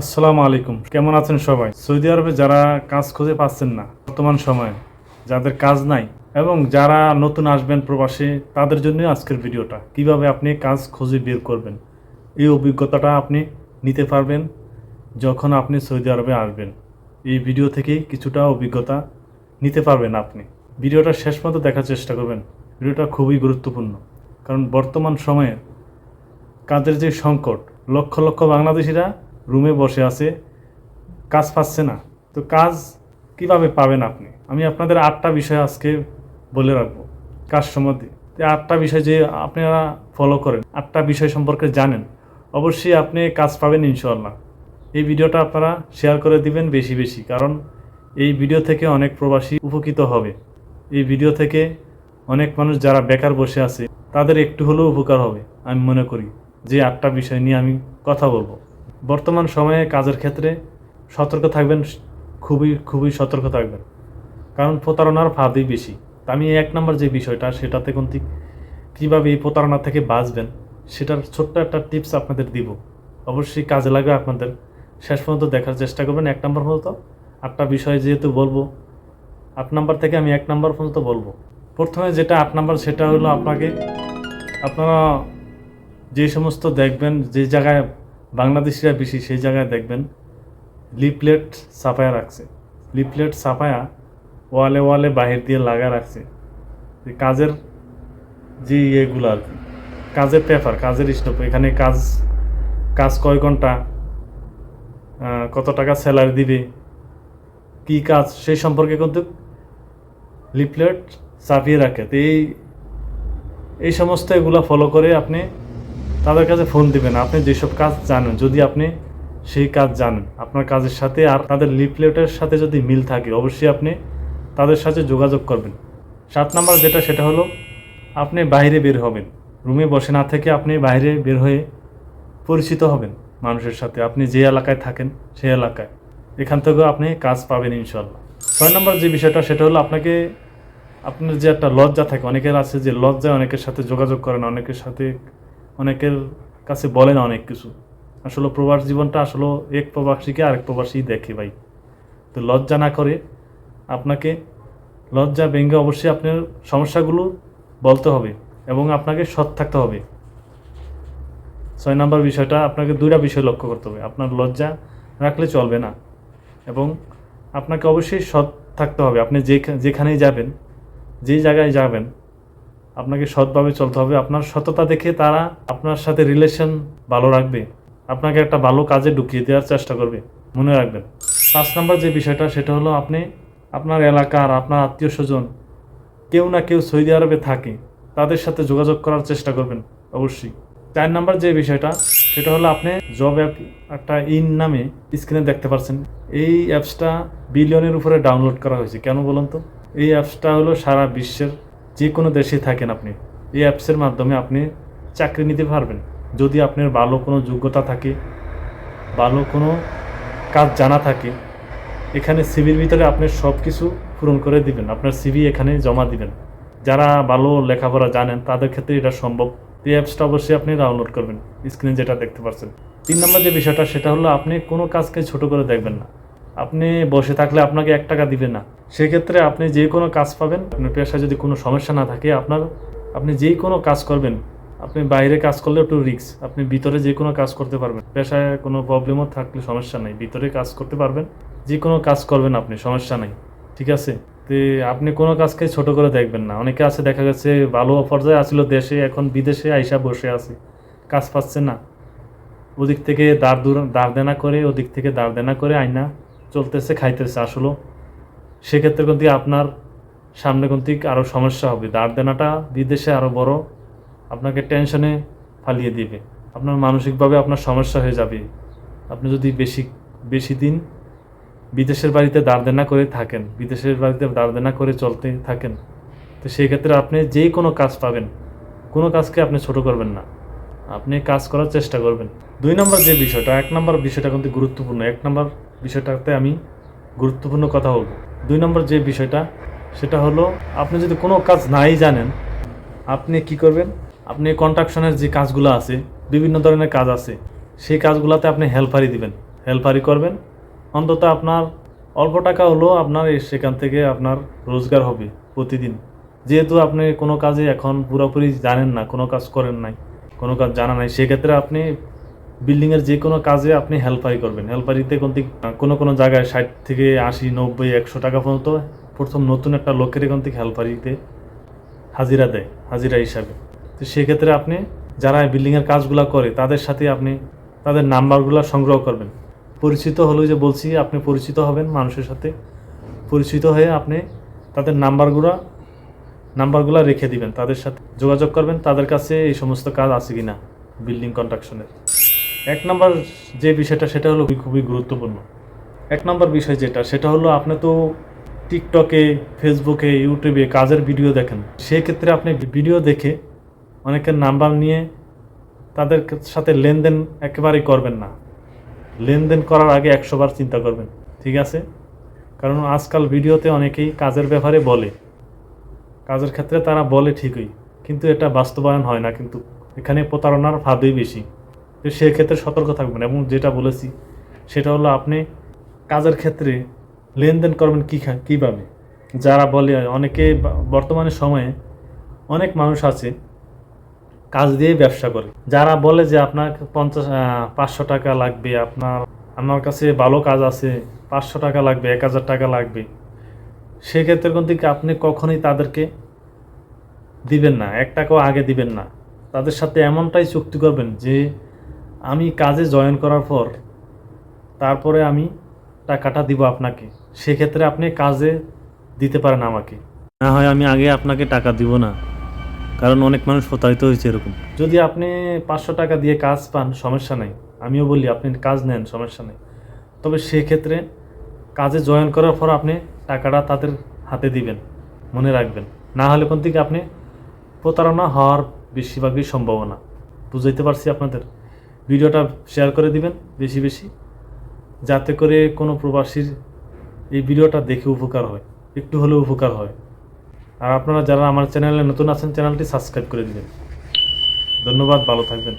আসসালামু আলাইকুম। কেমন আছেন সবাই? সৌদি আরবে যারা কাজ খুঁজে পাচ্ছেন না, বর্তমান সময়ে যাদের কাজ নাই এবং যারা নতুন আসবেন প্রবাসে, তাদের জন্য আজকের ভিডিওটা। কীভাবে আপনি কাজ খুঁজে বের করবেন? এই অভিজ্ঞতাটা আপনি নিতে পারবেন যখন আপনি সৌদি আরবে আসবেন। এই ভিডিও থেকেই কিছুটা অভিজ্ঞতা নিতে পারবেন আপনি। ভিডিওটা শেষ মতো দেখার চেষ্টা করবেন। ভিডিওটা খুবই গুরুত্বপূর্ণ। কারণ বর্তমান সময়ে কাজের যে সংকট, লক্ষ লক্ষ বাংলাদেশিরা রুমে বসে আছে, কাজ পাচ্ছে না। তো কাজ কীভাবে পাবেন আপনি? আমি আপনাদের আটটা বিষয় আজকে বলে রাখব, কাজ সম্বন্ধে। আটটা বিষয় যে আপনারা ফলো করেন, আটটা বিষয় সম্পর্কে জানেন, অবশ্যই আপনি কাজ পাবেন ইনশাল্লাহ এই ভিডিওটা আপনারা শেয়ার করে দিবেন বেশি বেশি, কারণ এই ভিডিও থেকে অনেক প্রবাসী উপকৃত হবে। এই ভিডিও থেকে অনেক মানুষ যারা বেকার বসে আছে, তাদের একটু হলেও উপকার হবে, আমি মনে করি। যে আটটা বিষয় নিয়ে আমি কথা বলব। বর্তমান সময়ে কাজের ক্ষেত্রে সতর্ক থাকবেন, খুবই খুবই সতর্ক থাকবেন। কারণ প্রতারণার ফাঁদই বেশি। তা আমি এক নম্বর যে বিষয়টা, সেটাতে কিন্তু কীভাবে এই প্রতারণা থেকে বাঁচবেন, সেটার ছোট্ট একটা টিপস আপনাদের দিব। অবশ্যই কাজে লাগবে আপনাদের। শেষ পর্যন্ত দেখার চেষ্টা করবেন এক নম্বর পর্যন্ত। আটটা বিষয় যেহেতু বলব, আট নাম্বার থেকে আমি এক নাম্বার পর্যন্ত বলব। প্রথমে যেটা আট নাম্বার, সেটা হলো আপনাকে, আপনারা যে সমস্ত দেখবেন, যে জায়গায় বাংলাদেশিরা বেশি সেই জায়গায় দেখবেন লিফলেট ছাপায়া রাখছে। লিফলেট ছাপায়া ওয়ালে ওয়ালে বাহির দিয়ে লাগা রাখছে। যে কাজের যে ইয়েগুলো আর কি, কাজের পেপার কাজের স্টপ এখানে কাজ কাজ কয় ঘণ্টা কত টাকা স্যালারি দিবে, কি কাজ সেই সম্পর্কে কিন্তু লিফলেট চাপিয়ে রাখে। তো এই এই সমস্ত এগুলো ফলো করে আপনি তাদের কাছে ফোন দিবেন, আপনি যেসব কাজ জানেন, যদি আপনি সেই কাজ জানেন, আপনার কাজের সাথে আর তাদের লিফলেটের সাথে যদি মিল থাকে, অবশ্যই আপনি তাদের সাথে যোগাযোগ করবেন। সাত নাম্বার যেটা, সেটা হলো আপনি বাইরে বের হবেন। রুমে বসে না থেকে আপনি বাইরে বের হয়ে পরিচিত হবেন মানুষের সাথে। আপনি যে এলাকায় থাকেন, সেই এলাকায়। এখান থেকেও আপনি কাজ পাবেন ইনশাল্লাহ ছয় নম্বর যে বিষয়টা, সেটা হলো আপনাকে, আপনার যে একটা লজ্জা থাকে, অনেকের আছে যে লজ্জায় অনেকের সাথে যোগাযোগ করেন, অনেকের সাথে অনেকের কাছে বলেন অনেক কিছু। আসলে প্রবাস জীবনটা আসলে এক প্রবাসীকে আরেক প্রবাসী দেখে ভাই। তো লজ্জা না করে আপনাকে লজ্জা ব্যঙ্গে অবশ্যই আপনার সমস্যাগুলো বলতে হবে এবং আপনাকে সৎ থাকতে হবে। ছয় নম্বর বিষয়টা, আপনাকে দুইটা বিষয় লক্ষ্য করতে হবে। আপনার লজ্জা রাখলে চলবে না এবং আপনাকে অবশ্যই সৎ থাকতে হবে। আপনি যে যেখানেই যাবেন যেই জায়গায় যাবেন আপনাকে সৎভাবে চলতে হবে। আপনার সততা দেখে তারা আপনার সাথে রিলেশন ভালো রাখবে। আপনাকে একটা ভালো কাজে ঢুকিয়ে দেওয়ার চেষ্টা করবে। মনে রাখবেন। পাঁচ নম্বর যে বিষয়টা, সেটা হলো আপনি, আপনার এলাকার, আপনার আত্মীয় স্বজন কেউ না কেউ সৌদি আরবে থাকে, তাদের সাথে যোগাযোগ করার চেষ্টা করবেন, অবশ্যই। চার নাম্বার যে বিষয়টা, সেটা হলো আপনি জব অ্যাপ একটা ইন নামে স্ক্রিনে দেখতে পাচ্ছেন। এই অ্যাপসটা বিলিয়নের উপরে ডাউনলোড করা হয়েছে। কেন বলুন তো? এই অ্যাপসটা হলো সারা বিশ্বের যে কোনো দেশে থাকেন আপনি, এই অ্যাপসের মাধ্যমে আপনি চাকরি নিতে পারবেন। যদি আপনার ভালো কোনো যোগ্যতা থাকে, ভালো কোনো কাজ জানা থাকে, এখানে সিভির ভিতরে আপনি সব কিছু পূরণ করে দিবেন। আপনার সিভি এখানে জমা দিবেন। যারা ভালো লেখাপড়া জানেন, তাদের ক্ষেত্রে এটা সম্ভব। এই অ্যাপসটা অবশ্যই আপনি ডাউনলোড করবেন, স্ক্রিনে যেটা দেখতে পাচ্ছেন। তিন নম্বর যে বিষয়টা, সেটা হলো আপনি কোনো কাজকে ছোট করে দেখবেন না। আপনি বসে থাকলে আপনাকে এক টাকা দিবে না। সেক্ষেত্রে আপনি যে কোনো কাজ পাবেন। আপনার পেশায় যদি কোনো সমস্যা না থাকে, আপনার, আপনি যেই কোনো কাজ করবেন। আপনি বাইরে কাজ করলে একটু রিক্স আপনি ভিতরে যে কোনো কাজ করতে পারবেন। পেশায় কোনো প্রবলেমও থাকলে সমস্যা নেই। ভিতরে কাজ করতে পারবেন। যে কোনো কাজ করবেন আপনি, সমস্যা নেই। ঠিক আছে? তো আপনি কোনো কাজকে ছোট করে দেখবেন না। অনেকে আছে, দেখা গেছে ভালো পর্যায়ে আসলো দেশে, এখন বিদেশে আইসা বসে আছে। কাজ পাচ্ছে না। ওদিক থেকে দাঁড় দাঁড় দেনা করে, ওদিক থেকে দাঁড় দেনা করে আইনা চলতেছে, খাইতেছে আসলে সেক্ষেত্রে কিন্তু আপনার সামনে কিন্তু আরও সমস্যা হবে। দাঁড় দেনাটা বিদেশে আরও বড়, আপনাকে টেনশনে ফালিয়ে দিবে। আপনার মানসিকভাবে আপনার সমস্যা হয়ে যাবে। আপনি যদি বেশি বেশি দিন বিদেশের বাড়িতে দাঁড় দেনা করে থাকেন, বিদেশের বাড়িতে দাঁড় দেনা করে চলতে থাকেন, তো সেই ক্ষেত্রে আপনি যে কোনো কাজ পাবেন। কোনো কাজকে আপনি ছোট করবেন না। আপনি কাজ করার চেষ্টা করবেন। দুই নম্বর যে বিষয়টা, এক নম্বর বিষয়টা কিন্তু গুরুত্বপূর্ণ। এক নম্বর বিষয়টাতে আমি গুরুত্বপূর্ণ কথা বলব। দুই নম্বর যে বিষয়টা, সেটা হলো, আপনি যদি কোনো কাজ নাই জানেন, আপনি কি করবেন? আপনি কন্ট্রাকশনের যে কাজগুলো আছে, বিভিন্ন ধরনের কাজ আছে, সেই কাজগুলোতে আপনি হেল্পারি দিবেন। হেল্পারি করবেন। অন্তত আপনার অল্প টাকা হলেও আপনার সেখান থেকে আপনার রোজগার হবে প্রতিদিন। যেহেতু আপনি কোনো কাজে এখন পুরোপুরি জানেন না, কোনো কাজ করেন নাই, কোনো কাজ জানা নাই, সেক্ষেত্রে আপনি বিল্ডিংয়ের যে কোনো কাজে আপনি হেল্পারি করবেন। হেল্পারিতে কোন কোনো কোনো জায়গায় ষাট থেকে আশি, নব্বই, একশো টাকা পর্যন্ত প্রথম নতুন একটা লোকের এখান থেকে হেল্পারিতে হাজিরা দেয়, হাজিরা হিসাবে। তো সেক্ষেত্রে আপনি যারা বিল্ডিংয়ের কাজগুলো করে, তাদের সাথে আপনি তাদের নাম্বারগুলো সংগ্রহ করবেন। পরিচিত হলো যে বলছি, আপনি পরিচিত হবেন মানুষের সাথে। পরিচিত হয়ে আপনি তাদের নাম্বারগুলো নাম্বারগুলো রেখে দিবেন, তাদের সাথে যোগাযোগ করবেন, তাদের কাছে এই সমস্ত কাজ আছে কি না বিল্ডিং কন্ট্রাকশনের এক নম্বর যে বিষয়টা, সেটা হলো খুবই গুরুত্বপূর্ণ। এক নম্বর বিষয় যেটা, সেটা হলো আপনি তো টিকটকে ফেসবুকে ইউটিউবে কাজের ভিডিও দেখেন। সেক্ষেত্রে আপনি ভিডিও দেখে অনেকের নাম্বার নিয়ে তাদের সাথে লেনদেন একেবারেই করবেন না। লেনদেন করার আগে একশোবার চিন্তা করবেন, ঠিক আছে? কারণ আজকাল ভিডিওতে অনেকেই কাজের ব্যাপারে বলে। কাজের ক্ষেত্রে তারা বলে ঠিকই, কিন্তু এটা বাস্তবায়ন হয় না কিন্তু। এখানে প্রতারণার ফাঁদই বেশি। তো সেক্ষেত্রে সতর্ক থাকবেন এবং যেটা বলেছি, সেটা হলো আপনি কাজের ক্ষেত্রে লেনদেন করবেন কী খা, কীভাবে? যারা বলে, অনেকে বর্তমানে সময়ে অনেক মানুষ আছে কাজ দিয়ে ব্যবসা করে। যারা বলে যে আপনার পঞ্চাশ পাঁচশো টাকা লাগবে, আপনার, আমার কাছে ভালো কাজ আছে, পাঁচশো টাকা লাগবে, এক হাজার টাকা লাগবে, সেক্ষেত্রে কিন্তু আপনি কখনোই তাদেরকে দিবেন না, এক টাকাও আগে দিবেন না। তাদের সাথে এমনটাই চুক্তি করবেন যে আমি কাজে জয়েন করার পর তারপরে আমি টাকাটা দিব আপনাকে। সেক্ষেত্রে আপনি কাজে দিতে পারেন আমাকে। না হয় আমি আগে আপনাকে টাকা দিব না, কারণ অনেক মানুষ প্রতারিত হয়েছে এরকম। যদি আপনি পাঁচশো টাকা দিয়ে কাজ পান, সমস্যা নাই। আমিও বলি, আপনি কাজ নেন, সমস্যা নেই। তবে সেক্ষেত্রে কাজে জয়েন করার পর আপনি টাকাটা তাদের হাতে দিবেন, মনে রাখবেন। না হলে কোন থেকে আপনি প্রতারণা হওয়ার বেশিরভাগই সম্ভাবনা। বুঝাইতে পারছি আপনাদের? ভিডিওটা শেয়ার করে দিবেন বেশি বেশি, যাতে করে কোনো প্রবাসীর এই ভিডিওটা দেখে উপকার হয়, একটু হলেও উপকার হয়। আর আপনারা যারা আমার চ্যানেলে নতুন আছেন, চ্যানেলটি সাবস্ক্রাইব করে দিবেন। ধন্যবাদ, ভালো থাকবেন।